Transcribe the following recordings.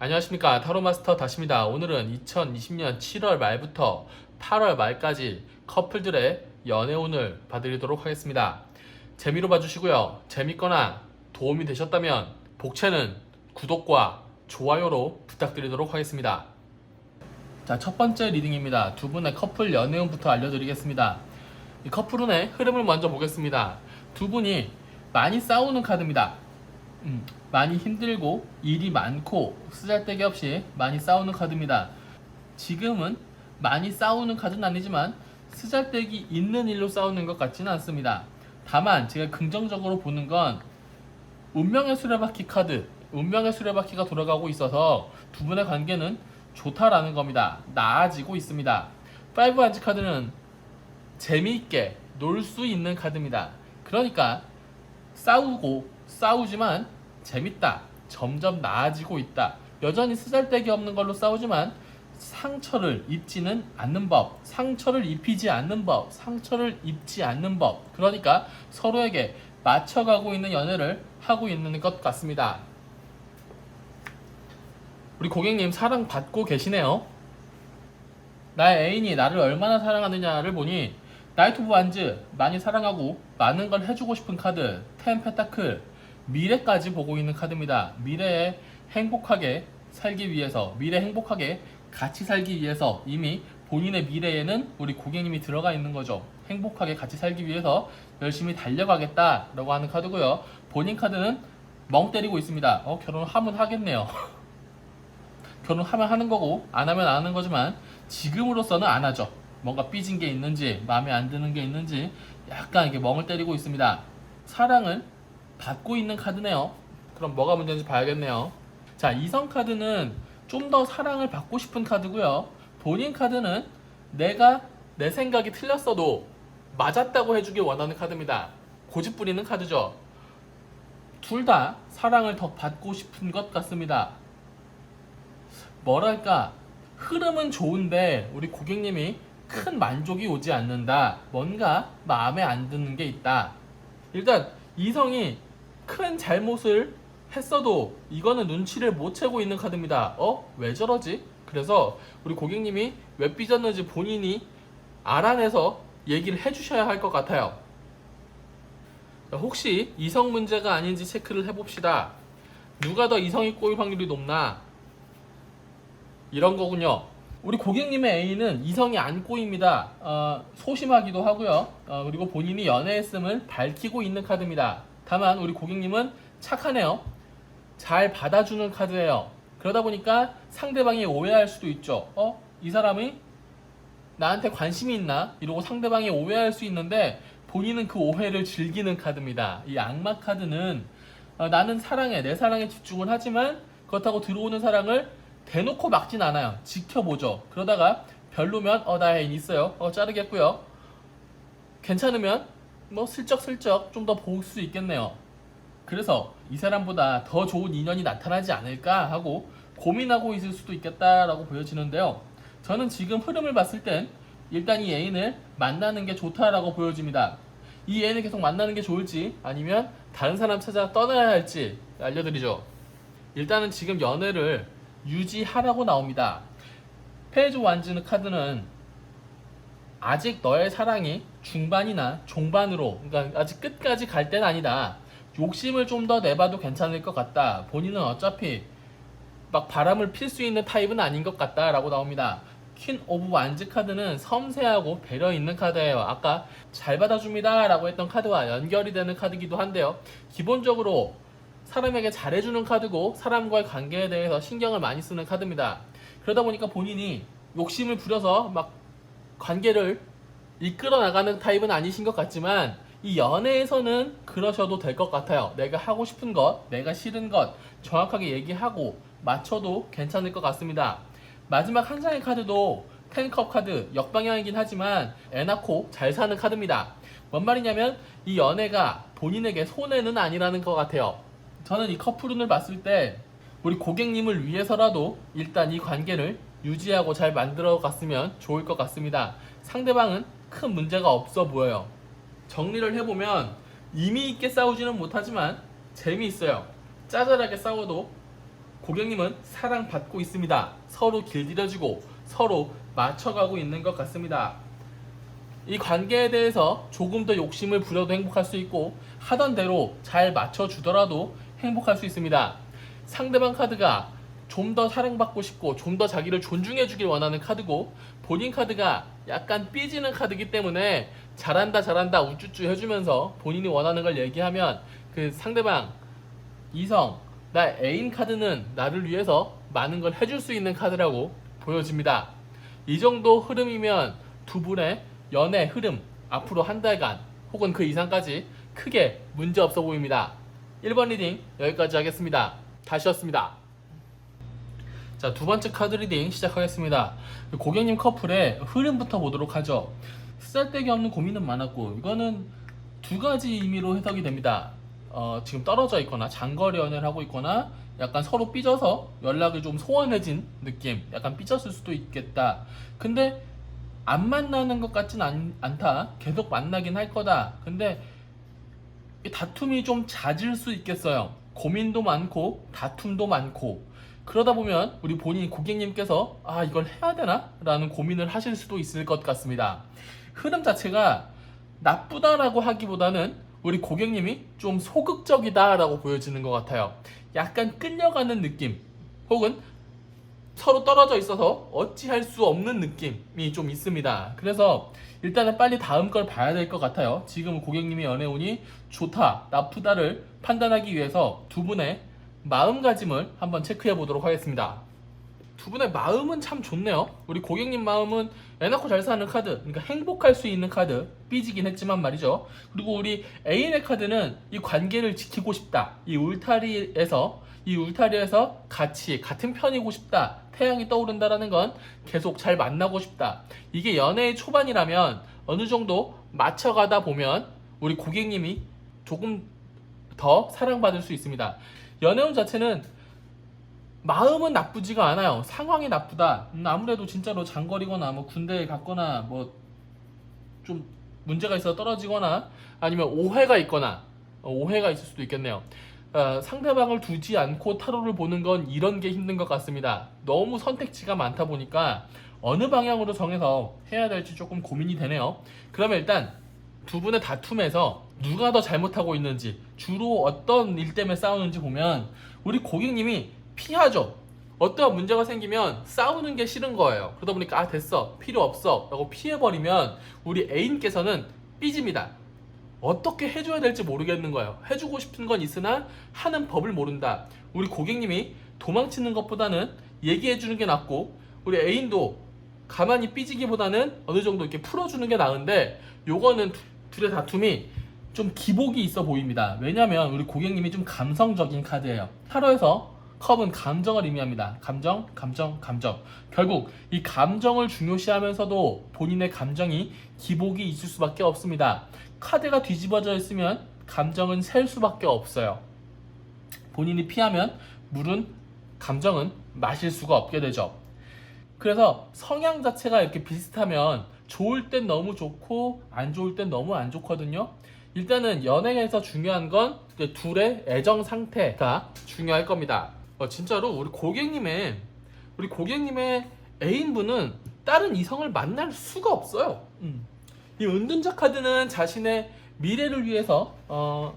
안녕하십니까. 타로마스터 다시입니다. 오늘은 2020년 7월 말부터 8월 말까지 커플들의 연애운을 봐드리도록 하겠습니다. 재미로 봐주시고요. 재밌거나 도움이 되셨다면 복채는 구독과 좋아요로 부탁드리도록 하겠습니다. 자 첫 번째 리딩입니다. 두 분의 커플 연애운부터 알려드리겠습니다. 이 커플운의 흐름을 먼저 보겠습니다. 두 분이 많이 싸우는 카드입니다 음, 많이 힘들고 일이 많고 쓰잘데기 없이 많이 싸우는 카드입니다. 지금은 많이 싸우는 카드는 아니지만 쓰잘데기 있는 일로 싸우는 것 같지는 않습니다. 다만 제가 긍정적으로 보는 건 운명의 수레바퀴 카드, 운명의 수레바퀴가 돌아가고 있어서 두 분의 관계는 좋다라는 겁니다. 나아지고 있습니다. 5 안지 카드는 재미있게 놀 수 있는 카드입니다. 그러니까 싸우고 싸우지만 재밌다. 점점 나아지고 있다. 여전히 쓰잘데기 없는 걸로 싸우지만 상처를 입지는 않는 법, 상처를 입히지 않는 법, 상처를 입지 않는 법. 그러니까 서로에게 맞춰가고 있는 연애를 하고 있는 것 같습니다. 우리 고객님 사랑 받고 계시네요. 나의 애인이 나를 얼마나 사랑하느냐를 보니 나이트 오브 완즈 많이 사랑하고 많은 걸 해주고 싶은 카드 텐 페타클 미래까지 보고 있는 카드입니다. 미래에 행복하게 살기 위해서 미래 행복하게 같이 살기 위해서 이미 본인의 미래에는 우리 고객님이 들어가 있는 거죠. 행복하게 같이 살기 위해서 열심히 달려가겠다라고 하는 카드고요. 본인 카드는 멍 때리고 있습니다. 어, 결혼하면 하겠네요. 결혼하면 하는 거고 안 하면 안 하는 거지만 지금으로서는 안 하죠. 뭔가 삐진 게 있는지 마음에 안 드는 게 있는지 약간 이렇게 멍을 때리고 있습니다. 사랑을 받고 있는 카드네요. 그럼 뭐가 문제인지 봐야겠네요. 자, 이성 카드는 좀 더 사랑을 받고 싶은 카드고요. 본인 카드는 내가 내 생각이 틀렸어도 맞았다고 해주길 원하는 카드입니다. 고집 부리는 카드죠. 둘 다 사랑을 더 받고 싶은 것 같습니다. 뭐랄까 흐름은 좋은데 우리 고객님이 큰 만족이 오지 않는다. 뭔가 마음에 안 드는 게 있다. 일단 이성이 큰 잘못을 했어도 이거는 눈치를 못 채고 있는 카드입니다. 어? 왜 저러지? 그래서 우리 고객님이 왜 삐졌는지 본인이 알아내서 얘기를 해주셔야 할 것 같아요. 혹시 이성 문제가 아닌지 체크를 해봅시다. 누가 더 이성이 꼬일 확률이 높나? 이런 거군요. 우리 고객님의 애인은 이성이 안 꼬입니다. 어, 소심하기도 하고요. 어, 그리고 본인이 연애했음을 밝히고 있는 카드입니다. 다만 우리 고객님은 착하네요. 잘 받아주는 카드예요. 그러다 보니까 상대방이 오해할 수도 있죠. 어? 이 사람이 나한테 관심이 있나? 이러고 상대방이 오해할 수 있는데 본인은 그 오해를 즐기는 카드입니다. 이 악마 카드는 어, 나는 사랑해, 내 사랑에 집중을 하지만 그렇다고 들어오는 사랑을 대놓고 막진 않아요. 지켜보죠. 그러다가 별로면 어 나 애인 있어요. 어 자르겠고요. 괜찮으면 뭐 슬쩍슬쩍 좀 더 볼 수 있겠네요. 그래서 이 사람보다 더 좋은 인연이 나타나지 않을까 하고 고민하고 있을 수도 있겠다라고 보여지는데요. 저는 지금 흐름을 봤을 땐 일단 이 애인을 만나는 게 좋다라고 보여집니다. 이 애인을 계속 만나는 게 좋을지 아니면 다른 사람 찾아 떠나야 할지 알려드리죠. 일단은 지금 연애를 유지하라고 나옵니다. 페이지 완즈는 카드는 아직 너의 사랑이 중반이나 종반으로 그러니까 아직 끝까지 갈 때는 아니다. 욕심을 좀 더 내봐도 괜찮을 것 같다. 본인은 어차피 막 바람을 필 수 있는 타입은 아닌 것 같다라고 나옵니다. 퀸 오브 완즈 카드는 섬세하고 배려 있는 카드예요. 아까 잘 받아줍니다라고 했던 카드와 연결이 되는 카드기도 한데요. 기본적으로 사람에게 잘해주는 카드고 사람과의 관계에 대해서 신경을 많이 쓰는 카드입니다. 그러다 보니까 본인이 욕심을 부려서 막 관계를 이끌어 나가는 타입은 아니신 것 같지만 이 연애에서는 그러셔도 될 것 같아요. 내가 하고 싶은 것, 내가 싫은 것 정확하게 얘기하고 맞춰도 괜찮을 것 같습니다. 마지막 한 장의 카드도 텐컵 카드 역방향이긴 하지만 애 낳고 잘 사는 카드입니다. 뭔 말이냐면 이 연애가 본인에게 손해는 아니라는 것 같아요. 저는 이 커플운을 봤을 때 우리 고객님을 위해서라도 일단 이 관계를 유지하고 잘 만들어 갔으면 좋을 것 같습니다. 상대방은 큰 문제가 없어 보여요. 정리를 해보면 의미 있게 싸우지는 못하지만 재미있어요. 짜잘하게 싸워도 고객님은 사랑받고 있습니다. 서로 길들여지고 서로 맞춰가고 있는 것 같습니다. 이 관계에 대해서 조금 더 욕심을 부려도 행복할 수 있고 하던 대로 잘 맞춰주더라도 행복할 수 있습니다. 상대방 카드가 좀 더 사랑받고 싶고 좀 더 자기를 존중해 주길 원하는 카드고 본인 카드가 약간 삐지는 카드이기 때문에 잘한다 잘한다 우쭈쭈 해주면서 본인이 원하는 걸 얘기하면 그 상대방 이성 나 애인 카드는 나를 위해서 많은 걸 해줄 수 있는 카드라고 보여집니다. 이 정도 흐름이면 두 분의 연애 흐름 앞으로 한 달간 혹은 그 이상까지 크게 문제 없어 보입니다. 1번 리딩 여기까지 하겠습니다. 다시였습니다. 자, 두 번째 카드 리딩 시작하겠습니다. 고객님 커플의 흐름부터 보도록 하죠. 쓸데기 없는 고민은 많았고, 이거는 두 가지 의미로 해석이 됩니다. 어, 지금 떨어져 있거나, 장거리 연애를 하고 있거나, 약간 서로 삐져서 연락이 좀 소원해진 느낌, 약간 삐졌을 수도 있겠다. 근데 안 만나는 것 같진 않, 않다. 계속 만나긴 할 거다. 근데 이 다툼이 좀 잦을 수 있겠어요. 고민도 많고 다툼도 많고 그러다 보면 우리 본인 고객님께서 아 이걸 해야 되나? 라는 고민을 하실 수도 있을 것 같습니다. 흐름 자체가 나쁘다라고 하기보다는 우리 고객님이 좀 소극적이다라고 보여지는 것 같아요. 약간 끌려가는 느낌 혹은 서로 떨어져 있어서 어찌할 수 없는 느낌이 좀 있습니다. 그래서 일단은 빨리 다음 걸 봐야 될 것 같아요. 지금 고객님이 연애운이 좋다, 나쁘다를 판단하기 위해서 두 분의 마음가짐을 한번 체크해 보도록 하겠습니다. 두 분의 마음은 참 좋네요. 우리 고객님 마음은 애 낳고 잘 사는 카드, 그러니까 행복할 수 있는 카드, 삐지긴 했지만 말이죠. 그리고 우리 애인의 카드는 이 관계를 지키고 싶다. 이 울타리에서 이 울타리에서 같이 같은 편이고 싶다. 태양이 떠오른다라는 건 계속 잘 만나고 싶다. 이게 연애의 초반이라면 어느 정도 맞춰가다 보면 우리 고객님이 조금 더 사랑받을 수 있습니다. 연애운 자체는 마음은 나쁘지가 않아요. 상황이 나쁘다. 음, 아무래도 진짜로 장거리거나 뭐 군대에 갔거나 뭐 좀 문제가 있어 떨어지거나 아니면 오해가 있거나 어, 오해가 있을 수도 있겠네요. 어, 상대방을 두지 않고 타로를 보는 건 이런 게 힘든 것 같습니다. 너무 선택지가 많다 보니까 어느 방향으로 정해서 해야 될지 조금 고민이 되네요. 그러면 일단 두 분의 다툼에서 누가 더 잘못하고 있는지 주로 어떤 일 때문에 싸우는지 보면 우리 고객님이 피하죠. 어떠한 문제가 생기면 싸우는 게 싫은 거예요. 그러다 보니까 아 됐어 필요 없어 라고 피해버리면 우리 애인께서는 삐집니다. 어떻게 해줘야 될지 모르겠는 거예요. 해주고 싶은 건 있으나 하는 법을 모른다. 우리 고객님이 도망치는 것보다는 얘기해주는 게 낫고 우리 애인도 가만히 삐지기보다는 어느 정도 이렇게 풀어주는 게 나은데 요거는 두- 둘의 다툼이 좀 기복이 있어 보입니다. 왜냐면 우리 고객님이 좀 감성적인 카드예요. 타로에서 컵은 감정을 의미합니다. 감정, 감정, 감정. 결국 이 감정을 중요시하면서도 본인의 감정이 기복이 있을 수밖에 없습니다. 카드가 뒤집어져 있으면 감정은 셀 수밖에 없어요. 본인이 피하면 물은 감정은 마실 수가 없게 되죠. 그래서 성향 자체가 이렇게 비슷하면 좋을 땐 너무 좋고 안 좋을 땐 너무 안 좋거든요. 일단은 연애에서 중요한 건 둘의 애정 상태가 중요할 겁니다. 어, 진짜로 우리 고객님의 우리 고객님의 애인분은 다른 이성을 만날 수가 없어요. 음. 이 은둔자 카드는 자신의 미래를 위해서 어,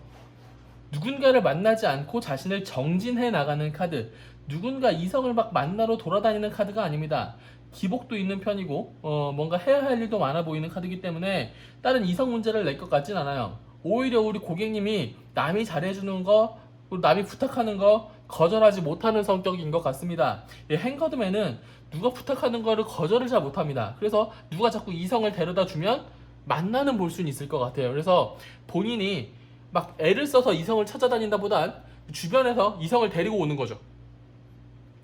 누군가를 만나지 않고 자신을 정진해 나가는 카드. 누군가 이성을 막 만나러 돌아다니는 카드가 아닙니다. 기복도 있는 편이고 어, 뭔가 해야 할 일도 많아 보이는 카드이기 때문에 다른 이성 문제를 낼 것 같진 않아요. 오히려 우리 고객님이 남이 잘해주는 거, 남이 부탁하는 거 거절하지 못하는 성격인 것 같습니다. 이 행거드맨은 누가 부탁하는 거를 거절을 잘 못합니다. 그래서 누가 자꾸 이성을 데려다 주면 만나는 볼 수는 있을 것 같아요. 그래서 본인이 막 애를 써서 이성을 찾아다닌다 보단 주변에서 이성을 데리고 오는 거죠.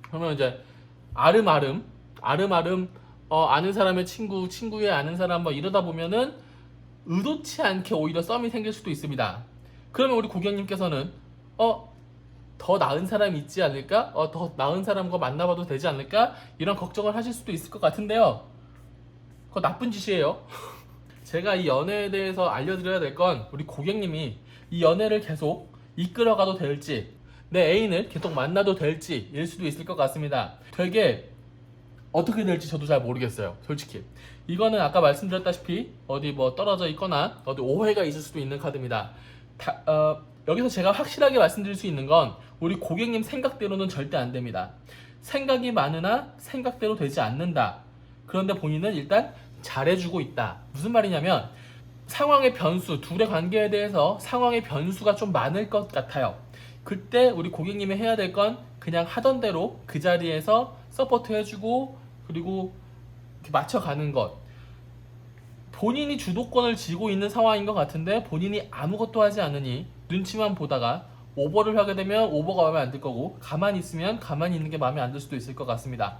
그러면 이제 아름아름, 아름아름, 어, 아는 사람의 친구, 친구의 아는 사람 뭐 이러다 보면은 의도치 않게 오히려 썸이 생길 수도 있습니다. 그러면 우리 고객님께서는 어, 더 나은 사람이 있지 않을까? 어, 더 나은 사람과 만나봐도 되지 않을까? 이런 걱정을 하실 수도 있을 것 같은데요. 그거 나쁜 짓이에요. 제가 이 연애에 대해서 알려드려야 될 건 우리 고객님이 이 연애를 계속 이끌어가도 될지 내 애인을 계속 만나도 될지 일 수도 있을 것 같습니다. 되게 어떻게 될지 저도 잘 모르겠어요. 솔직히. 이거는 아까 말씀드렸다시피 어디 뭐 떨어져 있거나 어디 오해가 있을 수도 있는 카드입니다. 다- 어, 여기서 제가 확실하게 말씀드릴 수 있는 건 우리 고객님 생각대로는 절대 안 됩니다. 생각이 많으나 생각대로 되지 않는다. 그런데 본인은 일단 잘해주고 있다. 무슨 말이냐면 상황의 변수, 둘의 관계에 대해서 상황의 변수가 좀 많을 것 같아요. 그때 우리 고객님이 해야 될 건 그냥 하던 대로 그 자리에서 서포트 해주고 그리고 맞춰가는 것. 본인이 주도권을 쥐고 있는 상황인 것 같은데 본인이 아무것도 하지 않으니 눈치만 보다가 오버를 하게 되면 오버가 마음에 안 들 거고 가만히 있으면 가만히 있는 게 마음에 안 들 수도 있을 것 같습니다.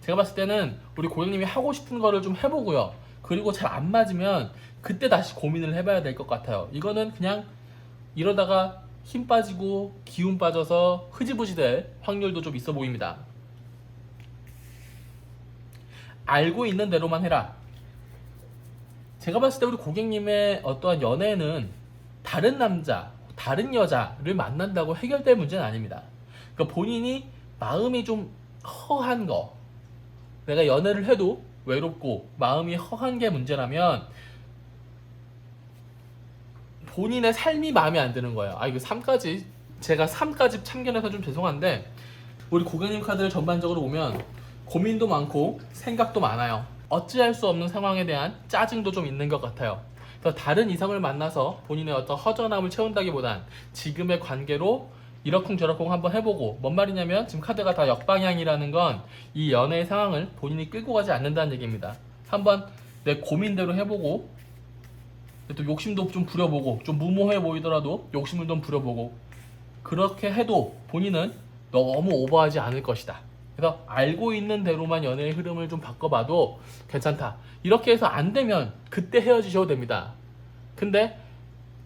제가 봤을 때는 우리 고객님이 하고 싶은 거를 좀 해보고요. 그리고 잘 안 맞으면 그때 다시 고민을 해봐야 될 것 같아요. 이거는 그냥 이러다가 힘 빠지고 기운 빠져서 흐지부지 될 확률도 좀 있어 보입니다. 알고 있는 대로만 해라. 제가 봤을 때 우리 고객님의 어떠한 연애는 다른 남자, 다른 여자를 만난다고 해결될 문제는 아닙니다. 그러니까 본인이 마음이 좀 허한 거, 내가 연애를 해도 외롭고 마음이 허한 게 문제라면 본인의 삶이 마음에 안 드는 거예요. 아 이거 3까지 제가 3까지 참견해서 좀 죄송한데 우리 고객님 카드를 전반적으로 보면 고민도 많고 생각도 많아요. 어찌할 수 없는 상황에 대한 짜증도 좀 있는 것 같아요. 그래서 다른 이성을 만나서 본인의 어떤 허전함을 채운다기보단 지금의 관계로 이러쿵저러쿵 한번 해보고 뭔 말이냐면 지금 카드가 다 역방향이라는 건 이 연애의 상황을 본인이 끌고 가지 않는다는 얘기입니다. 한번 내 고민대로 해보고 또 욕심도 좀 부려보고 좀 무모해 보이더라도 욕심을 좀 부려보고 그렇게 해도 본인은 너무 오버하지 않을 것이다. 그래서 알고 있는 대로만 연애의 흐름을 좀 바꿔봐도 괜찮다. 이렇게 해서 안 되면 그때 헤어지셔도 됩니다. 근데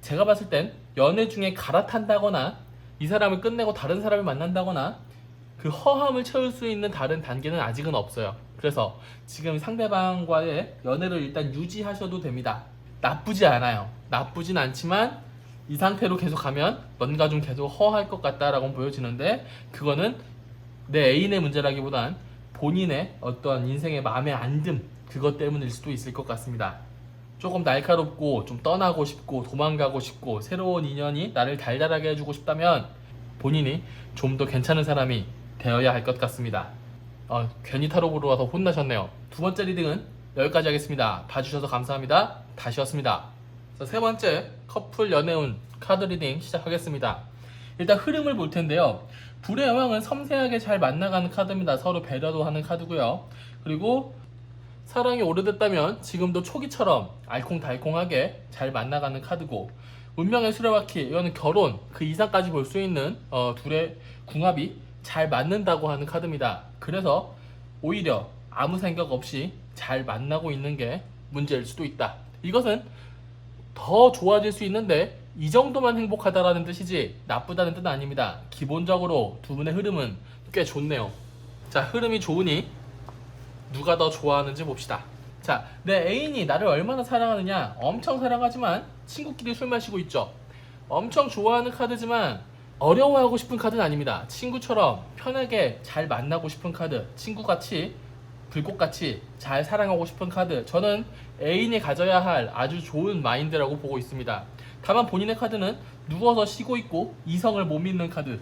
제가 봤을 땐 연애 중에 갈아탄다거나 이 사람을 끝내고 다른 사람을 만난다거나 그 허함을 채울 수 있는 다른 단계는 아직은 없어요. 그래서 지금 상대방과의 연애를 일단 유지하셔도 됩니다. 나쁘지 않아요. 나쁘진 않지만 이 상태로 계속 가면 뭔가 좀 계속 허할 것 같다라고 보여지는데 그거는 내 애인의 문제라기보단 본인의 어떤 인생의 마음의 안듦 그것 때문일 수도 있을 것 같습니다. 조금 날카롭고 좀 떠나고 싶고 도망가고 싶고 새로운 인연이 나를 달달하게 해주고 싶다면 본인이 좀 더 괜찮은 사람이 되어야 할 것 같습니다. 어, 괜히 타로 보러 와서 혼나셨네요. 두 번째 리딩은 여기까지 하겠습니다. 봐주셔서 감사합니다. 다시였습니다. 자, 세 번째 커플 연애운 카드 리딩 시작하겠습니다. 일단 흐름을 볼 텐데요. 불의 여왕은 섬세하게 잘 만나가는 카드입니다. 서로 배려도 하는 카드고요. 그리고 사랑이 오래됐다면 지금도 초기처럼 알콩달콩하게 잘 만나가는 카드고 운명의 수레바퀴 이거는 결혼 그 이상까지 볼 수 있는 어, 둘의 궁합이 잘 맞는다고 하는 카드입니다. 그래서 오히려 아무 생각 없이 잘 만나고 있는 게 문제일 수도 있다. 이것은 더 좋아질 수 있는데 이 정도만 행복하다라는 뜻이지 나쁘다는 뜻은 아닙니다. 기본적으로 두 분의 흐름은 꽤 좋네요. 자, 흐름이 좋으니 누가 더 좋아하는지 봅시다. 자, 내 애인이 나를 얼마나 사랑하느냐? 엄청 사랑하지만 친구끼리 술 마시고 있죠. 엄청 좋아하는 카드지만 어려워하고 싶은 카드는 아닙니다. 친구처럼 편하게 잘 만나고 싶은 카드, 친구같이 불꽃같이 잘 사랑하고 싶은 카드. 저는 애인이 가져야 할 아주 좋은 마인드라고 보고 있습니다. 다만 본인의 카드는 누워서 쉬고 있고 이성을 못 믿는 카드.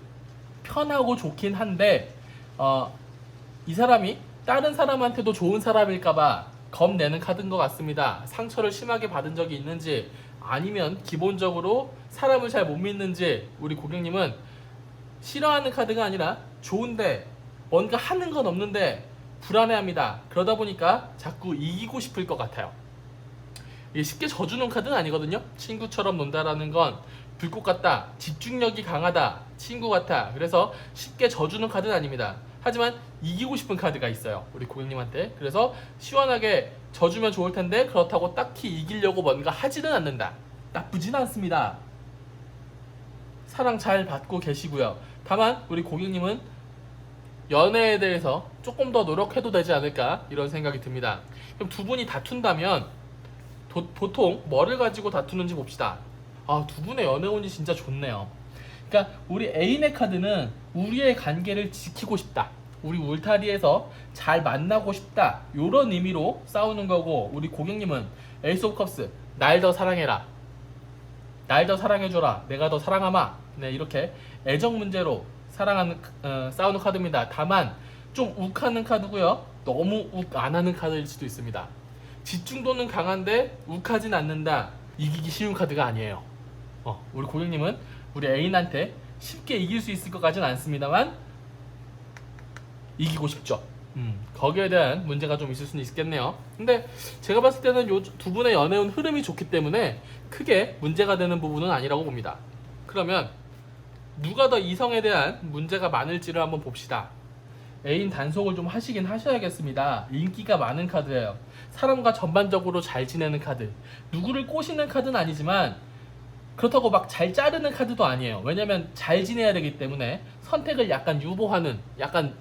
편하고 좋긴 한데 어, 이 사람이 다른 사람한테도 좋은 사람일까봐 겁내는 카드인 것 같습니다. 상처를 심하게 받은 적이 있는지 아니면 기본적으로 사람을 잘 못 믿는지 우리 고객님은 싫어하는 카드가 아니라 좋은데 뭔가 하는 건 없는데 불안해합니다. 그러다 보니까 자꾸 이기고 싶을 것 같아요. 이게 쉽게 져주는 카드는 아니거든요. 친구처럼 논다라는 건 불꽃 같다, 집중력이 강하다, 친구 같아. 그래서 쉽게 져주는 카드는 아닙니다. 하지만 이기고 싶은 카드가 있어요. 우리 고객님한테. 그래서 시원하게 져주면 좋을 텐데 그렇다고 딱히 이기려고 뭔가 하지는 않는다. 나쁘진 않습니다. 사랑 잘 받고 계시고요. 다만 우리 고객님은 연애에 대해서 조금 더 노력해도 되지 않을까 이런 생각이 듭니다. 그럼 두 분이 다툰다면 도- 보 통 뭐를 가지고 다투는지 봅시다. 아, 두 분의 연애 운이 진짜 좋네요. 그러니까 우리 애인의 카드는 우리의 관계를 지키고 싶다. 우리 울타리에서 잘 만나고 싶다. 이런 의미로 싸우는 거고 우리 고객님은 에이스 오브 컵스 날 더 사랑해라. 날 더 사랑해줘라. 내가 더 사랑하마. 네 이렇게 애정 문제로 사랑하는 어, 싸우는 카드입니다. 다만 좀 욱하는 카드고요. 너무 욱 안 하는 카드일 수도 있습니다. 집중도는 강한데 욱하진 않는다. 이기기 쉬운 카드가 아니에요. 어, 우리 고객님은 우리 애인한테 쉽게 이길 수 있을 것 같지는 않습니다만 이기고 싶죠. 음, 거기에 대한 문제가 좀 있을 수는 있겠네요. 근데 제가 봤을 때는 요 두 분의 연애운 흐름이 좋기 때문에 크게 문제가 되는 부분은 아니라고 봅니다. 그러면 누가 더 이성에 대한 문제가 많을지를 한번 봅시다. 애인 단속을 좀 하시긴 하셔야겠습니다. 인기가 많은 카드예요. 사람과 전반적으로 잘 지내는 카드. 누구를 꼬시는 카드는 아니지만 그렇다고 막 잘 자르는 카드도 아니에요. 왜냐면 잘 지내야 되기 때문에 선택을 약간 유보하는, 약간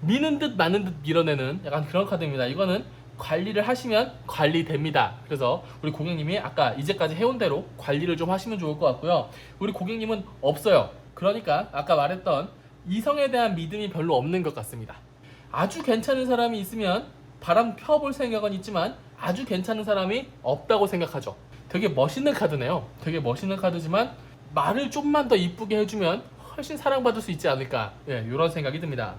미는 듯 마는 듯 밀어내는 약간 그런 카드입니다. 이거는 관리를 하시면 관리됩니다. 그래서 우리 고객님이 아까 이제까지 해온 대로 관리를 좀 하시면 좋을 것 같고요. 우리 고객님은 없어요. 그러니까 아까 말했던 이성에 대한 믿음이 별로 없는 것 같습니다. 아주 괜찮은 사람이 있으면 바람 펴볼 생각은 있지만 아주 괜찮은 사람이 없다고 생각하죠. 되게 멋있는 카드네요. 되게 멋있는 카드지만 말을 좀만 더 이쁘게 해주면 훨씬 사랑받을 수 있지 않을까. 예, 이런 생각이 듭니다.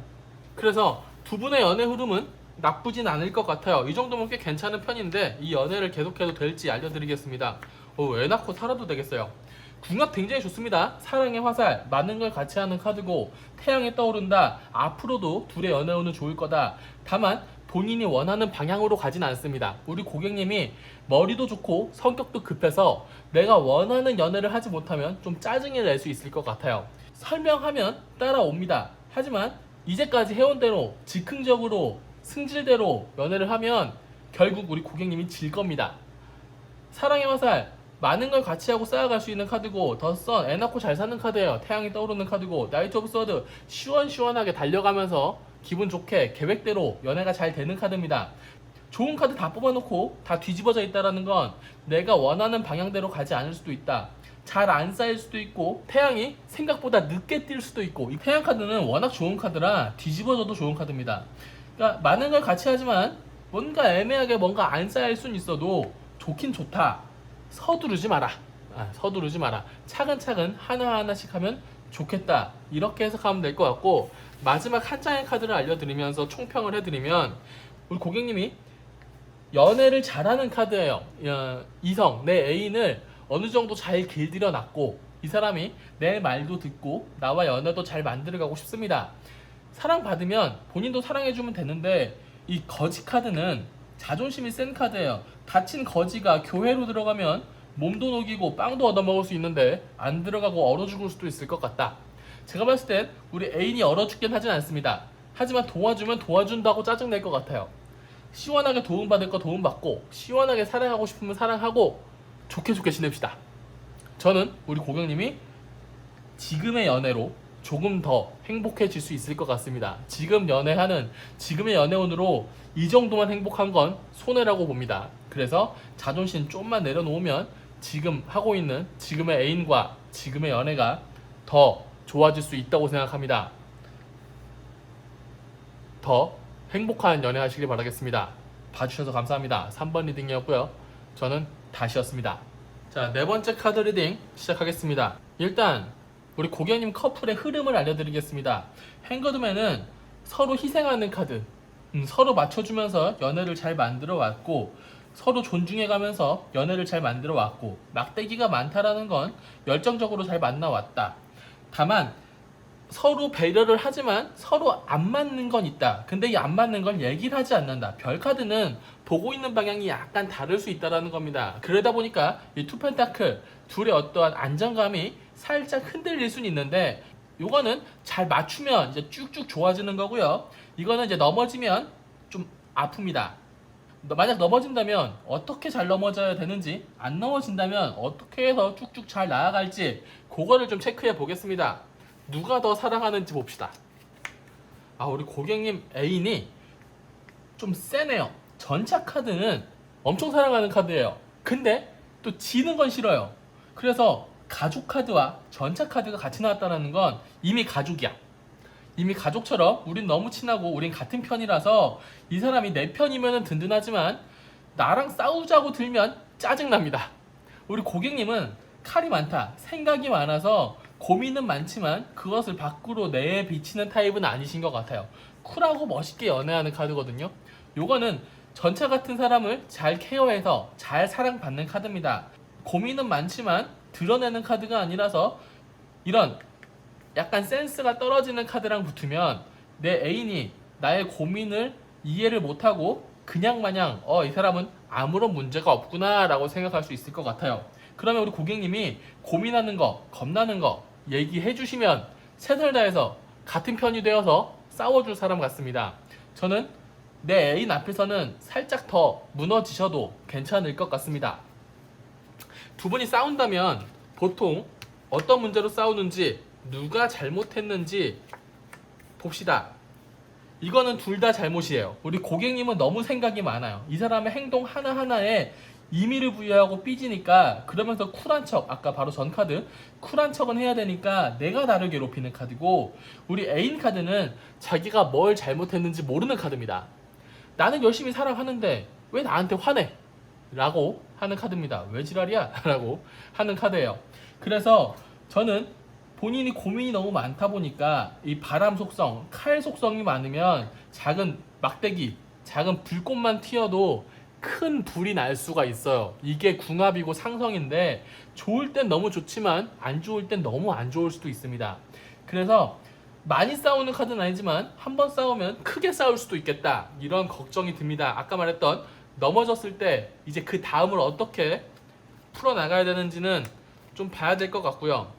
그래서 두 분의 연애 흐름은 나쁘진 않을 것 같아요. 이 정도면 꽤 괜찮은 편인데 이 연애를 계속해도 될지 알려드리겠습니다. 어, 애 낳고 살아도 되겠어요. 궁합 굉장히 좋습니다. 사랑의 화살, 많은 걸 같이 하는 카드고 태양이 떠오른다. 앞으로도 둘의 연애운은 좋을 거다. 다만 본인이 원하는 방향으로 가진 않습니다. 우리 고객님이 머리도 좋고 성격도 급해서 내가 원하는 연애를 하지 못하면 좀 짜증을 낼 수 있을 것 같아요. 설명하면 따라옵니다. 하지만 이제까지 해온 대로 즉흥적으로 승질대로 연애를 하면 결국 우리 고객님이 질 겁니다. 사랑의 화살 많은 걸 같이 하고 쌓아갈 수 있는 카드고 더선 애 낳고 잘 사는 카드예요. 태양이 떠오르는 카드고 나이트 오브 서드 시원시원하게 달려가면서 기분 좋게 계획대로 연애가 잘 되는 카드입니다. 좋은 카드 다 뽑아놓고 다 뒤집어져 있다라는 건 내가 원하는 방향대로 가지 않을 수도 있다. 잘 안 쌓일 수도 있고 태양이 생각보다 늦게 뛸 수도 있고 이 태양 카드는 워낙 좋은 카드라 뒤집어져도 좋은 카드입니다. 그러니까 많은 걸 같이 하지만 뭔가 애매하게 뭔가 안 쌓일 수는 있어도 좋긴 좋다. 서두르지 마라. 아, 서두르지 마라. 차근차근 하나하나씩 하면 좋겠다. 이렇게 해석하면 될 것 같고 마지막 한 장의 카드를 알려드리면서 총평을 해드리면 우리 고객님이 연애를 잘하는 카드예요. 어, 이성, 내 애인을 어느 정도 잘 길들여 놨고 이 사람이 내 말도 듣고 나와 연애도 잘 만들어가고 싶습니다. 사랑받으면 본인도 사랑해주면 되는데 이 거지 카드는 자존심이 센 카드예요. 다친 거지가 교회로 들어가면 몸도 녹이고 빵도 얻어먹을 수 있는데 안 들어가고 얼어 죽을 수도 있을 것 같다. 제가 봤을 땐 우리 애인이 얼어 죽긴 하진 않습니다. 하지만 도와주면 도와준다고 짜증낼 것 같아요. 시원하게 도움받을 거 도움받고 시원하게 사랑하고 싶으면 사랑하고 좋게 좋게 지냅시다. 저는 우리 고객님이 지금의 연애로 조금 더 행복해질 수 있을 것 같습니다. 지금 연애하는 지금의 연애운으로 이 정도만 행복한 건 손해라고 봅니다. 그래서 자존심 좀만 내려놓으면 지금 하고 있는 지금의 애인과 지금의 연애가 더 좋아질 수 있다고 생각합니다. 더 행복한 연애 하시길 바라겠습니다. 봐주셔서 감사합니다. 3번 리딩이었고요. 저는 다시였습니다. 자, 네 번째 카드 리딩 시작하겠습니다. 일단 우리 고객님 커플의 흐름을 알려드리겠습니다. 행거드맨은 서로 희생하는 카드, 음, 서로 맞춰주면서 연애를 잘 만들어 왔고 서로 존중해가면서 연애를 잘 만들어 왔고 막대기가 많다라는 건 열정적으로 잘 만나 왔다. 다만 서로 배려를 하지만 서로 안 맞는 건 있다. 근데 이 안 맞는 걸 얘기를 하지 않는다. 별 카드는 보고 있는 방향이 약간 다를 수 있다라는 겁니다. 그러다 보니까 이 투펜타클 둘의 어떠한 안정감이 살짝 흔들릴 수는 있는데 요거는 잘 맞추면 이제 쭉쭉 좋아지는 거고요. 이거는 이제 넘어지면 좀 아픕니다. 너- 만약 넘어진다면 어떻게 잘 넘어져야 되는지 안 넘어진다면 어떻게 해서 쭉쭉 잘 나아갈지 그거를 좀 체크해 보겠습니다. 누가 더 사랑하는지 봅시다. 아 우리 고객님 애인이 좀 세네요. 전차 카드는 엄청 사랑하는 카드예요. 근데 또 지는 건 싫어요. 그래서 가족 카드와 전차 카드가 같이 나왔다는 건 이미 가족이야. 이미 가족처럼 우린 너무 친하고 우린 같은 편이라서 이 사람이 내 편이면 든든하지만 나랑 싸우자고 들면 짜증납니다. 우리 고객님은 칼이 많다, 생각이 많아서 고민은 많지만 그것을 밖으로 내비치는 타입은 아니신 것 같아요. 쿨하고 멋있게 연애하는 카드거든요. 요거는 전차 같은 사람을 잘 케어해서 잘 사랑받는 카드입니다. 고민은 많지만 드러내는 카드가 아니라서 이런 약간 센스가 떨어지는 카드랑 붙으면 내 애인이 나의 고민을 이해를 못하고 그냥 마냥 어 이 사람은 아무런 문제가 없구나 라고 생각할 수 있을 것 같아요. 그러면 우리 고객님이 고민하는 거, 겁나는 거 얘기해 주시면 최선을 다해서 같은 편이 되어서 싸워줄 사람 같습니다. 저는 내 애인 앞에서는 살짝 더 무너지셔도 괜찮을 것 같습니다. 두 분이 싸운다면 보통 어떤 문제로 싸우는지 누가 잘못했는지 봅시다. 이거는 둘 다 잘못이에요. 우리 고객님은 너무 생각이 많아요. 이 사람의 행동 하나하나에 의미를 부여하고 삐지니까 그러면서 쿨한 척 아까 바로 전 카드 쿨한 척은 해야 되니까 내가 나를 괴롭히는 카드고 우리 애인 카드는 자기가 뭘 잘못했는지 모르는 카드입니다. 나는 열심히 살아가는데 왜 나한테 화내? 라고 하는 카드입니다. 왜 지랄이야? 라고 하는 카드예요. 그래서 저는 본인이 고민이 너무 많다 보니까 이 바람 속성, 칼 속성이 많으면 작은 막대기, 작은 불꽃만 튀어도 큰 불이 날 수가 있어요. 이게 궁합이고 상성인데 좋을 땐 너무 좋지만 안 좋을 땐 너무 안 좋을 수도 있습니다. 그래서 많이 싸우는 카드는 아니지만 한 번 싸우면 크게 싸울 수도 있겠다. 이런 걱정이 듭니다. 아까 말했던 넘어졌을 때 이제 그 다음을 어떻게 풀어 나가야 되는지는 좀 봐야 될 것 같고요.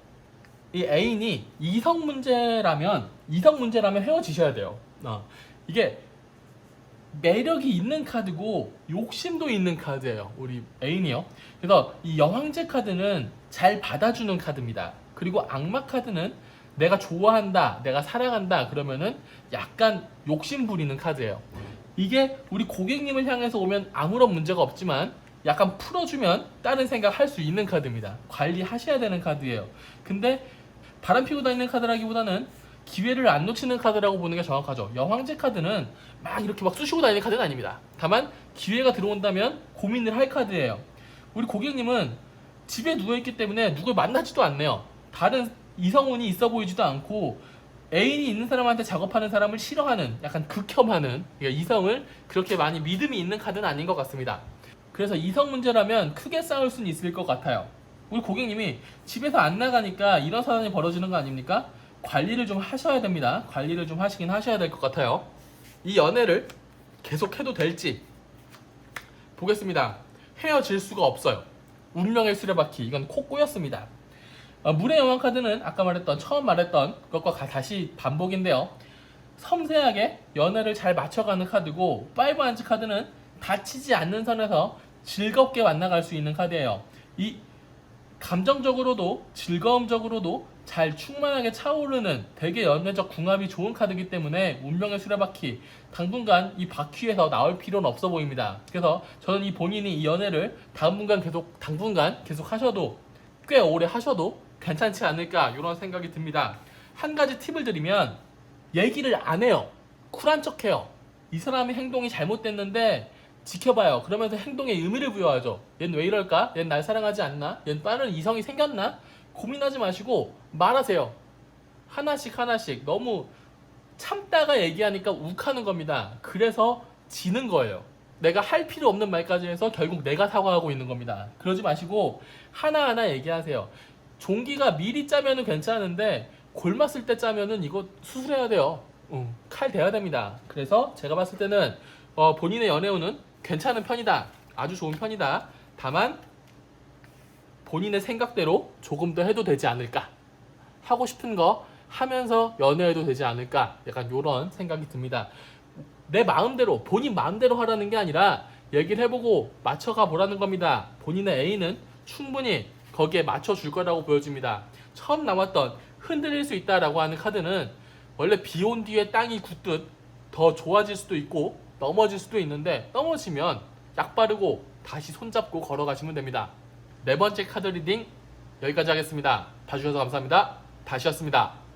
이 애인이 이성 문제라면 이성 문제라면 헤어지셔야 돼요. 어, 이게 매력이 있는 카드고 욕심도 있는 카드예요. 우리 애인이요. 그래서 이 여왕제 카드는 잘 받아주는 카드입니다. 그리고 악마 카드는 내가 좋아한다, 내가 사랑한다 그러면은 약간 욕심 부리는 카드예요. 이게 우리 고객님을 향해서 오면 아무런 문제가 없지만 약간 풀어주면 다른 생각 할 수 있는 카드입니다. 관리하셔야 되는 카드예요. 근데 바람 피고 다니는 카드라기보다는 기회를 안 놓치는 카드라고 보는 게 정확하죠. 여왕제 카드는 막 이렇게 막 쑤시고 다니는 카드는 아닙니다. 다만 기회가 들어온다면 고민을 할 카드예요. 우리 고객님은 집에 누워있기 때문에 누굴 만나지도 않네요. 다른 이성운이 있어 보이지도 않고 애인이 있는 사람한테 작업하는 사람을 싫어하는 약간 극혐하는 그러니까 이성을 그렇게 많이 믿음이 있는 카드는 아닌 것 같습니다. 그래서 이성 문제라면 크게 싸울 수는 있을 것 같아요. 우리 고객님이 집에서 안 나가니까 이런 사안이 벌어지는 거 아닙니까? 관리를 좀 하셔야 됩니다. 관리를 좀 하시긴 하셔야 될 것 같아요. 이 연애를 계속해도 될지 보겠습니다. 헤어질 수가 없어요. 운명의 수레바퀴 이건 코 꼬였습니다. 어, 물의 여왕 카드는 아까 말했던 처음 말했던 것과 가- 다시 반복인데요. 섬세하게 연애를 잘 맞춰가는 카드고 파이브 한치 카드는 다치지 않는 선에서 즐겁게 만나갈 수 있는 카드예요. 이 감정적으로도 즐거움적으로도 잘 충만하게 차오르는 되게 연애적 궁합이 좋은 카드이기 때문에 운명의 수레바퀴 당분간 이 바퀴에서 나올 필요는 없어 보입니다. 그래서 저는 이 본인이 이 연애를 당분간 계속 당분간 계속 하셔도 꽤 오래 하셔도 괜찮지 않을까 이런 생각이 듭니다. 한 가지 팁을 드리면 얘기를 안 해요. 쿨한 척해요. 이 사람의 행동이 잘못됐는데 지켜봐요. 그러면서 행동에 의미를 부여하죠. 얜 왜 이럴까? 얜 날 사랑하지 않나? 얜 다른 이성이 생겼나? 고민하지 마시고 말하세요. 하나씩 하나씩 너무 참다가 얘기하니까 욱하는 겁니다. 그래서 지는 거예요. 내가 할 필요 없는 말까지 해서 결국 내가 사과하고 있는 겁니다. 그러지 마시고 하나하나 얘기하세요. 종기가 미리 짜면은 괜찮은데 골맞을 때 짜면은 이거 수술해야 돼요. 응, 칼 대야 됩니다. 그래서 제가 봤을 때는 어, 본인의 연애운은 괜찮은 편이다. 아주 좋은 편이다. 다만 본인의 생각대로 조금 더 해도 되지 않을까. 하고 싶은 거 하면서 연애해도 되지 않을까. 약간 이런 생각이 듭니다. 내 마음대로 본인 마음대로 하라는 게 아니라 얘기를 해보고 맞춰가 보라는 겁니다. 본인의 애인은 충분히 거기에 맞춰줄 거라고 보여집니다. 처음 나왔던 흔들릴 수 있다라고 하는 카드는 원래 비 온 뒤에 땅이 굳듯 더 좋아질 수도 있고 넘어질 수도 있는데 넘어지면 약 바르고 다시 손잡고 걸어가시면 됩니다. 네 번째 카드 리딩 여기까지 하겠습니다. 봐주셔서 감사합니다. 다시였습니다.